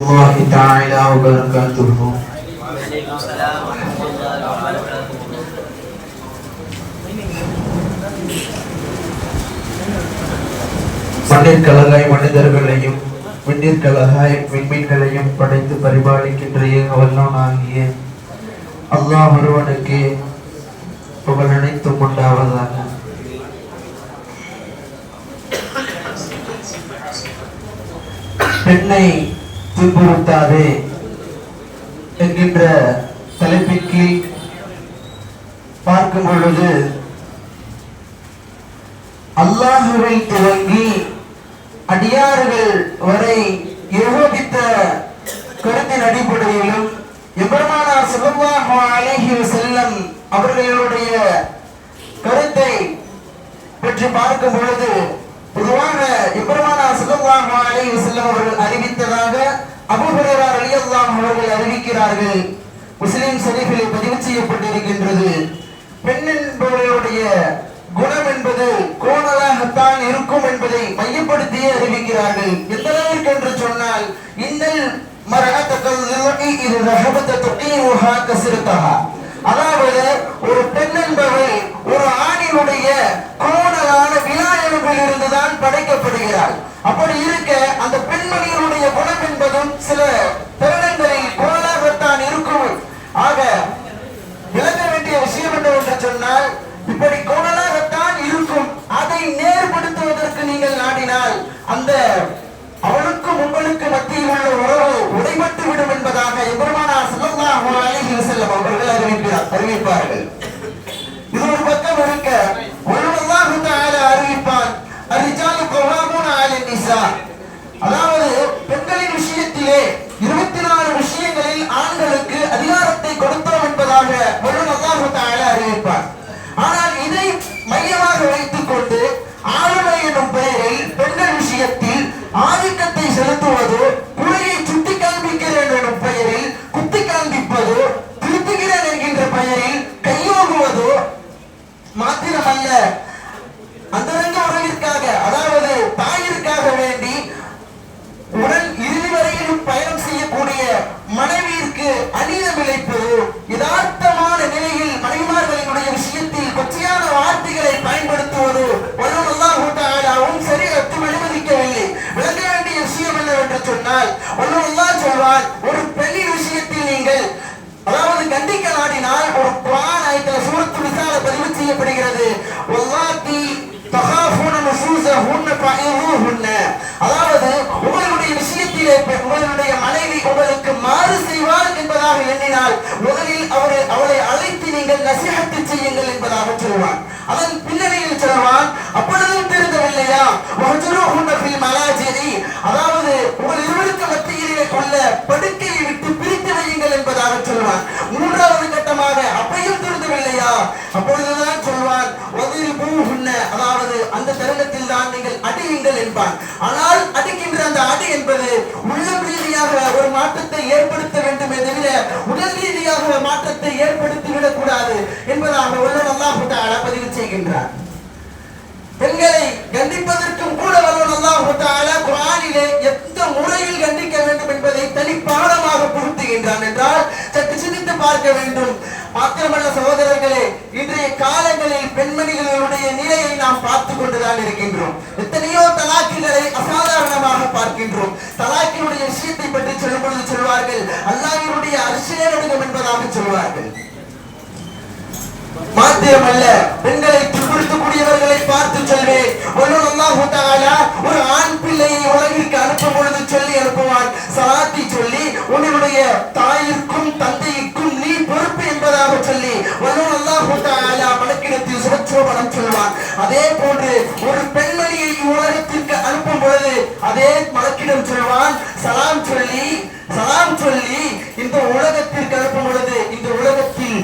الله تعالى وبركاته وعليكم السلام ورحمة الله وبركاته மண்ணிற்கழகாய் மனிதர்களையும் விண்ணிற்கழகாய் விண்மீன்களையும் படைத்து பரிபாலிக்கின்ற ஏகவல்லவனாகிய அல்லாஹ் ஒருவனுக்கு புகழ் அனைத்தும் உண்டாவதாக பெண்ணை துன்புறுத்தாதே என்கின்ற தலைப்பின் கீழ் பார்க்கும் பொழுது அல்லாஹுவை துவங்கி அடியார்கள் வரை ஏகோபித்த கருத்தின் அடிப்படையிலும் எபெருமானார் ஸல்லல்லாஹு அழகிய செல்லம் அவர்களுடைய கருத்தை பற்றி பார்க்கும் பொழுது பொதுவாக எபெருமானார் ஸல்லல்லாஹு அழகிய செல்லம் அவர்கள் அறிவித்ததாக அபூ ஹுரைரா அவர்கள் அறிவிக்கிறார்கள் முஸ்லிம் ஷரீஃபிலே பதிவு செய்யப்பட்டிருக்கின்றது. பெண் என்பவர்களுடைய குணம் என்பது கோணலாகத்தான் இருக்கும் என்பதை மையப்படுத்தியே அறிவிக்கிறார்கள். எந்த அளவிற்கு என்று சொன்னால் இன்னல் மரணத்தக்கல் இது ரஹபத்த தொட்டியுஹா கசிரத்தஹா. அதாவது ஒரு பெண் என்பவள் ஒரு ஆணினுடைய கோணலான விழா எலும்பில் இருந்துதான் படைக்கப்படுகிறாள் அப்படி இருக்க அந்த பெண்மணியினுடைய குணம் என்பதும் சில தருணங்களில் கோணலாகத்தான் இருக்கும் ஆக விளங்க வேண்டிய விஷயம் என்னவென்று சொன்னால் இப்படி கோணலாகத்தான் இருக்கும் அதை நேர்படுத்துவதற்கு நீங்கள் நாடினால் அந்த அவளுக்கும் உங்களுக்கு மத்தியில் உள்ள உறவு உடைபட்டு விடும் என்பதாக எபெருமானா ஸல்லல்லாஹு அலைஹி வஸல்லம் அவர்கள் அறிவிப்பார் அறிவிப்பார்கள். இது ஒரு பக்கம் இருக்க ஒருவல்லாஹு தஆலா அறிவிப்பான் அரிஜாலு கவாமுன அலன் நிசா. அதாவது பெண்களின் விஷயத்திலே இருபத்தி நாலு விஷயங்களில் ஆண்களுக்கு அதிகாரத்தை கொடுத்தோம் என்பதாக வல்லுநர் அல்லாஹு தஆலா அறிவிப்பார் ஆனால் இதை மையமாக வைத்துக் கொண்டு ஆளுமை எனும் பெயரில் பெண் விஷயத்தில் ஆதிக்கத்தை செலுத்துவது குறையை சுட்டி காண்பிக்கிறேன் எனும் பெயரில் குத்தி காண்பிப்பதோ திருத்துகிறேன் என்கின்ற பெயரில் கையோகுவதோ மாத்திரமல்ல அந்தரங்க உறவிற்காக அதாவது தாயிற்காக வேண்டி உடல் இறுதி வரையிலும் பயணம் செய்யக்கூடிய மனைவியிற்கு அநீதம் இழைப்பது யதார்த்தமான நிலையில் மனைவிமார்களினுடைய விஷயத்தில் கொச்சையான வார்த்தைகளை பயன்படுத்துவது வல்லோர் அல்லாஹ் தஆலாவும் சரீரத்தும் அனுமதிக்கவில்லை விளங்க வேண்டிய விஷயம் என்னவென்று சொன்னால் வல்லோர் அல்லாஹ் சொல்வான் ஒரு பெண்ணின் விஷயத்தில் நீங்கள் அதாவது கண்டிக்க நாடினால் ஒரு குர்ஆன் ஆயத்தில் சூரத்து நிசால பதிவு செய்யப்படுகிறது வல்லாத்தி தகாஃபுன நுசூஸஹுன்ன ஃபஇருஹுன்ன அதாவது உங்களுடைய விஷயத்திலே பெ- மனைவி உங்களுக்கு மாறு செய்வார் என்பதாக எண்ணினால் முதலில் அவரை அவளை அழைத்து நீங்கள் நசிகத்து செய்யுங்கள் என்பதாக சொல்வான். அதன் பின்னணியில் சொல்வான் அப்பொழுதும் திருந்தவில்லையா? வஹ்ஜுருஹுன்ன மலாஜிரி அதாவது உங்கள் இருவருக்கு மத்தியிலே உள்ள படுக்கையை விட்டு பிரித்து வையுங்கள் என்பதாக சொல்வான். மூன்றாவது கட்டமாக அப்பையும் திருந்தவில்லையா? அப்பொழுதுதான் சொல்வான் அதாவது அந்த தருணத்தில் தான் நீங்கள் அடியுங்கள் என்பான். ஆனால் அடிக்கின்ற அந்த அடி என்பது மாற்றத்தை ஏற்படுத்த வேண்டுமே தவிர உடல் ரீதியாக மாற்றத்தை ஏற்படுத்தி விடக்கூடாது என்பதாக உள்ள அல்லாஹு தஆலா பதிவு செய்கின்றார். பெண்களை கண்டிப்பதற்கும் கூட வல்லன் அல்லாஹு தஆலா எந்த முறையில் கண்டிக்க வேண்டும் என்பதை தனி பாடமாக புகுத்துகின்றான் என்றால் சற்று சிந்தித்து பார்க்க வேண்டும். மாத்திரமல்ல சகோதரர்களே இன்றைய காலங்களில் பெண்மணிகளுடைய நிலையை நாம் பார்த்து கொண்டுதான் இருக்கின்றோம். எத்தனையோ தலாக்குகளை அசாதாரணமாக பார்க்கின்றோம். தலாக்கினுடைய விஷயத்தை பற்றி சொல்லும் பொழுது சொல்வார்கள். அல்லாஹ்வினுடைய அரிசியே நடுங்கும் என்பதாக சொல்வார்கள். மாத்திரமல்ல பெண்களை துன்புறுத்தக்கூடியவர்களை பார்த்து சொல்வேன். ஒரு ஆண் பிள்ளையை உலகிற்கு அனுப்பும் பொழுது சொல்லி அனுப்புவான். சலாத்தி சொல்லி உன்னுடைய தாயிற்கும் தந்தைக்கும் நீ பொறுப்பு என்பதாக சொல்லி வல்லோர் அல்லாஹு சுகச்சோபனம் சொல்வான் அதே போன்று ஒரு பெண்மணியை உலகத்திற்கு அனுப்பும் பொழுது அதே மலக்கிடம் சொல்வான் சலாம் சொல்லி சலாம் சொல்லி இந்த உலகத்திற்கு அனுப்பும் பொழுது இந்த உலகத்தில்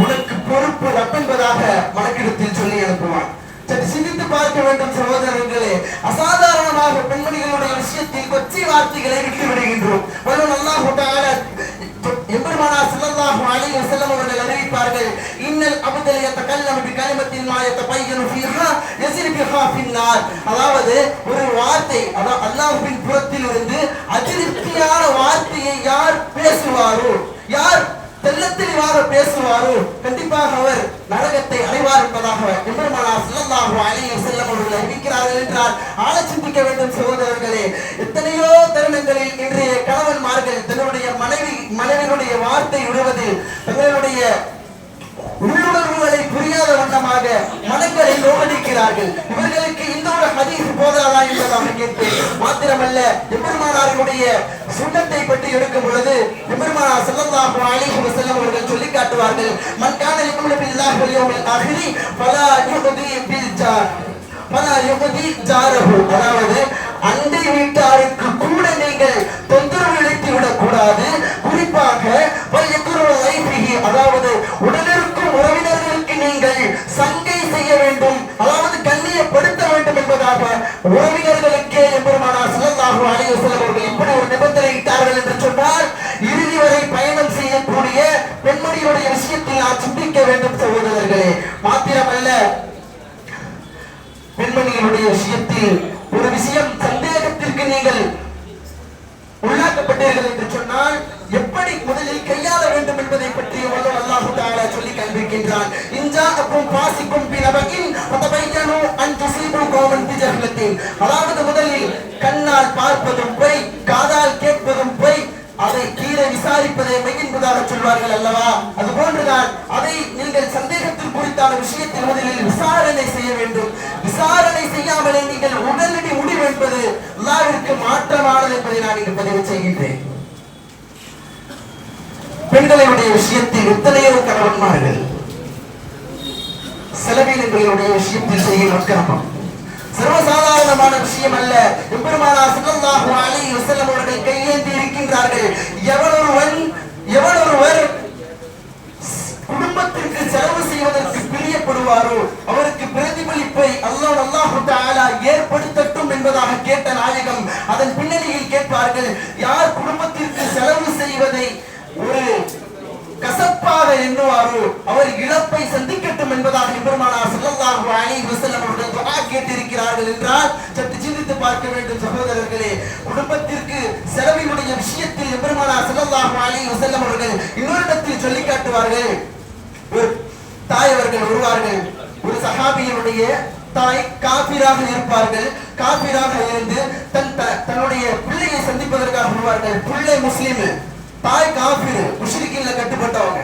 உனக்கு பொறுப்பு ரப்பென்பதாக மலக்கிடத்தில் சொல்லி அனுப்புவான். சற்று சிந்தித்து பார்க்க வேண்டும் சகோதரர்களே அசாதாரணமாக பெண்மணிகளுடைய விஷயத்தில் கொச்சை வார்த்தைகளை விட்டு விடுகின்றோம். வல்லவன் அல்லாஹ் தஆலா எம்பெருமானார் ஸல்லல்லாஹு அலைஹி செல்லம் அவர்கள் அறிவிப்பார்கள் ان العبد அப்தல் بكلمه ما يتبين فيها ஃபீஹா بها في النار. அதாவது ஒரு வார்த்தை அதாவது அல்லாஹ்வின் புறத்தில் இருந்து அதிருப்தியான வார்த்தையை யார் பேசுவாரோ யார் தெல்லத்தெளிவாக பேசுவாரோ கண்டிப்பாக அவர் நரகத்தை அடைவார் என்பதாக எம்பெருமானார் ஸல்லல்லாஹு அலைஹி வஸல்லம் அவர்கள் அறிவிக்கிறார்கள் என்றால் ஆழ சிந்திக்க வேண்டும் சகோதரர்களே. எத்தனையோ தருணங்களில் இன்றைய கணவன்மார்கள் தன்னுடைய மனைவி மனைவியினுடைய வார்த்தை விடுவதில் தங்களுடைய புரியாத வண்ணமாக மனங்களை நோவடிக்கிறார்கள் இவர்களுக்கு இந்த ஒரு ஹதீஸ் போதாதா என்பதாக கேட்பேன். மாத்திரமல்ல எம்பெருமானார்களுடைய சுண்ணத்தை பற்றி எடுக்கும் பொழுது எம்பெருமானார் ஸல்லல்லாஹு அலைஹி வஸல்லம் அவர்கள் சொல்லி காட்டுவார்கள் மன் கான யுமினு பில்லாஹி வல் யௌமில் ஆஹிரி ஃபலா யுஹதி பில் ஜார் ஃபலா யுஹதி ஜாரஹு. அதாவது அண்டை வீட்டாருக்கு கூட நீங்கள் தொந்தரவு இழைத்து விடக் கூடாது. எம்பெருமானார் அலைஹி வஸல்லம் அவர்கள் இப்படி ஒரு நிபந்தனை இட்டார்கள் என்று சொன்னால் இறுதி வரை பயணம் செய்யக்கூடிய பெண்மணியுடைய விஷயத்தில் நாம் சிந்திக்க வேண்டும் சகோதரர்களே. மாத்திரமல்ல பெண்மணிகளுடைய விஷயத்தில் ஒரு விஷயம் சந்தேகத்திற்கு நீங்கள் உள்ளாக்கப்பட்டீர்கள் என்று சொன்னால் எப்படி முதலில் கையாள வேண்டும் என்பதை பற்றி வல்லவர் அல்லாஹு தஆலா சொல்லி காண்பிக்கின்றான் இன்ஜாஅக்கும் ஃபாசிக்கும் பினபகின் ஃபதபையனு அன் துஸீபு கௌமன் பிஜஹலத்தின். அதாவது முதலில் கண்ணால் பார்ப்பதும் பொய் காதால் கேட்பதும் பொய் அதை தீர விசாரிப்பதை மெய் சொல்வார்கள் அல்லவா? அது போன்றுதான் அதை நீங்கள் சந்தேகத்தில் குறித்தான விஷயத்தில் முதலில் விசாரணை செய்ய வேண்டும். விசாரணை செய்யாமலே நீங்கள் உடனடி முடிவு என்பது அல்லாவிற்கு மாற்றமானது என்பதை நான் இங்கு பதிவு செய்கின்றேன். பெண்களுடைய விஷயத்தில் எத்தனையோ கணவன்மார்கள் செலவினங்களுடைய விஷயத்தில் செய்யும் அக்கிரமம். சர்வசாதாரணமான விஷயம் அல்ல எம்பெருமானார் ஸல்லல்லாஹு அலைஹி அவர்கள் கையேந்தி இருக்கின்றார்கள். எவனொருவன் எவனொருவர் குடும்பத்திற்கு செலவு செய்வதற்கு பிரியப்படுவாரோ அவருக்கு பிரதிபலிப்பை அல்லாஹ் அல்லாஹு தஆலா ஏற்படுத்தட்டும் என்பதாக கேட்ட நாயகம் அதன் பின்னணியில் கேட்பார்கள் யார் குடும்பத்திற்கு செலவு செய்வதை ஒரு கசப்பாக எண்ணுவாரோ அவர் இழப்பை சந்திக்கட்டும் என்பதாக பெருமானார் ஸல்லல்லாஹு அலைஹி வஸல்லம் அவர்கள் துஆ கேட்டிருக்கிறார்கள் என்றால் சற்று சிந்தித்து பார்க்க வேண்டும் சகோதரர்களே. குடும்பத்திற்கு செலவினுடைய விஷயத்தில் பெருமானார் ஸல்லல்லாஹு அலைஹி வஸல்லம் அவர்கள் இன்னொரு இடத்தில் சொல்லி காட்டுவார்கள். ஒரு தாய் அவர்கள் வருவார்கள். ஒரு சஹாபியினுடைய தாய் காபிராக இருப்பார்கள். காபிராக இருந்து தன் தன்னுடைய பிள்ளையை சந்திப்பதற்காக வருவார்கள். பிள்ளை முஸ்லீம். தாய் காபிர் முஷ்ரிக்கின்ல கட்டுப்பட்டவங்க.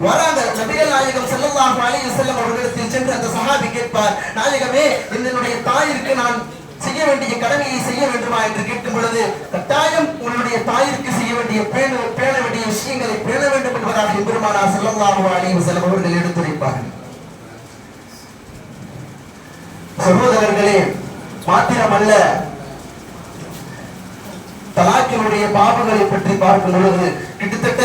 வராங்க நபிகள் நாயகம் ஸல்லல்லாஹு அலைஹி செல்லம் அவர்களிடத்தில் சென்று அந்த சஹாபி கேட்பார் நாயகமே என்னுடைய தாயிற்கு நான் செய்ய வேண்டிய கடமையை செய்ய வேண்டுமா? என்று கேட்கும் பொழுது கட்டாயம் உன்னுடைய தாயிற்கு செய்ய வேண்டிய பேண பேண வேண்டிய விஷயங்களை பேண வேண்டும் என்பதாக எம்பெருமானார் ஸல்லல்லாஹு அலைஹி செல்லம் அவர்கள் எடுத்துரைப்பார்கள். சகோதரர்களே மாத்திரமல்ல தலாக்கினுடைய பாவங்களை பற்றி பார்க்கும் பொழுது கிட்டத்தட்ட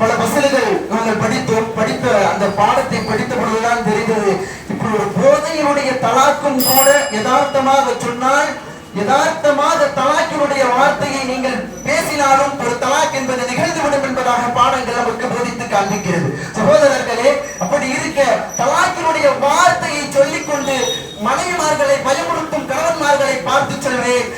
பல பசல்கள் நாங்கள் படித்தோம். படித்த அந்த பாடத்தை படித்த பொழுதுதான் தெரிந்தது. இப்படி ஒரு போதையினுடைய தலாக்கும் கூட யதார்த்தமாக சொன்னால் யதார்த்தமாக தலாக்கினுடைய வார்த்தையை நீங்கள் பேசினாலும் ஒரு தலாக் என்பது நிகழ்ந்துவிடும் என்பதாக பாடங்கள் நமக்கு போதித்து காண்பிக்கிறது. சகோதரர்களே அப்படி இருக்க தலாக்கினுடைய வார்த்தையை சொல்லிக்கொண்டு மனைவிமார்களை பயமுறுத்தும் கணவன்மார்களை பார்த்து சொல்வேன்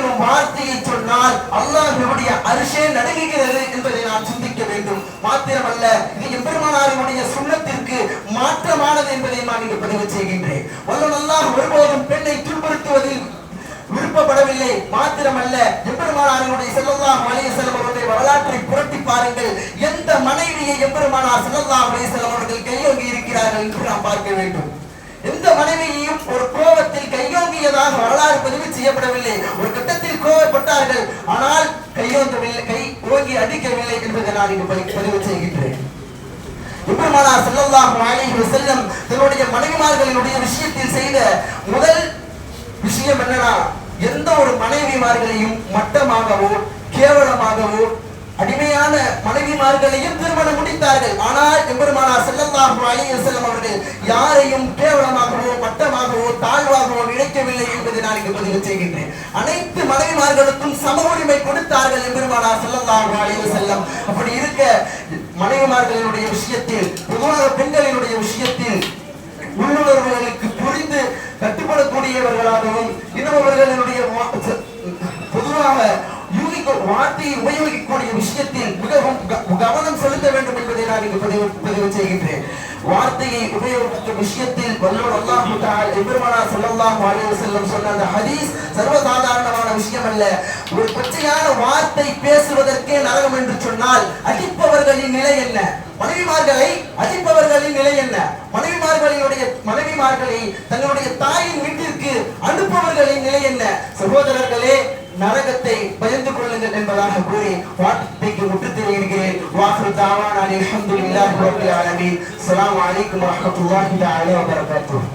ஒரு வார்த்தையை சொன்னால் அல்லாஹ்வுடைய அரிசே நடுங்குகிறது என்பதை நாம் சிந்திக்க வேண்டும். மாத்திரமல்ல இது எம்பெருமானாரினுடைய சுண்ணத்திற்கு மாற்றமானது என்பதை நான் இங்கு பதிவு செய்கின்றேன். வல்லன் அல்லாஹ் ஒருபோதும் பெண்ணை துன்புறுத்துவதில் விருப்பப்படவில்லை. மாத்திரமல்ல எம்பெருமானாரினுடைய ஸல்லல்லாஹு அலைஹி வஸல்லம் அவருடைய வரலாற்றை புரட்டி பாருங்கள். எந்த மனைவியை எம்பெருமானார் ஸல்லல்லாஹு அலைஹி வஸல்லம் அவர்கள் கையோங்கி இருக்கிறார்கள் என்று நாம் பார்க்க வேண்டும். எந்த மனைவியையும் ஒரு கோபத்தில் கையோங்கியதாக வரலாறு பதிவு செய்யப்படவில்லை. ஒரு கட்டத்தில் கோபப்பட்டார்கள். ஆனால் கையோங்கவில்லை கை ஓங்கி அடிக்கவில்லை என்பதை நான் இங்கு பதிவு செய்கின்றேன். எம்பெருமானார் ஸல்லல்லாஹு அலைஹி வஸல்லம் தன்னுடைய மனைவிமார்களினுடைய விஷயத்தில் செய்த முதல் விஷயம் என்னன்னா எந்த ஒரு மனைவிமார்களையும் மட்டமாகவோ கேவலமாகவோ அடிமையான மனைவிமார்களையும் திருமணம் முடித்தார்கள். ஆனால் எம்பெருமானார் ஸல்லல்லாஹு அலைஹி வஸல்லம் அவர்கள் யாரையும் கேவலமாகவோ பட்டமாகவோ தாழ்வாகவோ நினைக்கவில்லை என்பதை நான் இங்கு பதிவு செய்கின்றேன். அனைத்து மனைவிமார்களுக்கும் சம உரிமை கொடுத்தார்கள் எம்பெருமானார் ஸல்லல்லாஹு அலைஹி வஸல்லம். அப்படி இருக்க மனைவிமார்களினுடைய விஷயத்தில் பொதுவாக பெண்களினுடைய விஷயத்தில் உள்ளுணர்வுகளுக்கு புரிந்து கட்டுப்படக்கூடியவர்களாகவும் இன்னும் அவர்களுடைய பொதுவாக வார்த்தையை உபயோகிக்கக்கூடிய விஷயத்தில் மிகவும் க- கவனம் செலுத்த வேண்டும் என்பதை நான் இங்கு பதிவு பதிவு செய்கின்றேன். வார்த்தையை உபயோகிக்கும் விஷயத்தில் வல்லோர் அல்லாஹு தஆலா எபெருமானார் ஸல்லல்லாஹு அலைஹி வஸல்லம் சொன்ன அந்த ஹதீஸ் சர்வசாதாரணமான விஷயம் அல்ல ஒரு பச்சையான வார்த்தை பேசுவதற்கே நரகம் என்று சொன்னால் அடிப்பவர்களின் நிலை என்ன? மனைவிமார்களை அடிப்பவர்களின் நிலை என்ன? மனைவிமார்களினுடைய மனைவிமார்களை தங்களுடைய தாயின் வீட்டிற்கு அனுப்பவர்களின் நிலை என்ன? சகோதரர்களே நரகத்தை பயந்து கொள்ளுங்கள் என்பதாக கூறி வார்த்தைக்கு முற்றுத்திருக்கிறேன் வாக்கு தாவான அல்ஹம்துலில்லாஹி ரப்பில் ஆலமீன். அஸ்ஸலாமு அலைக்கும் வரஹ்மத்துல்லாஹி தஆலா வபரகாத்துஹு.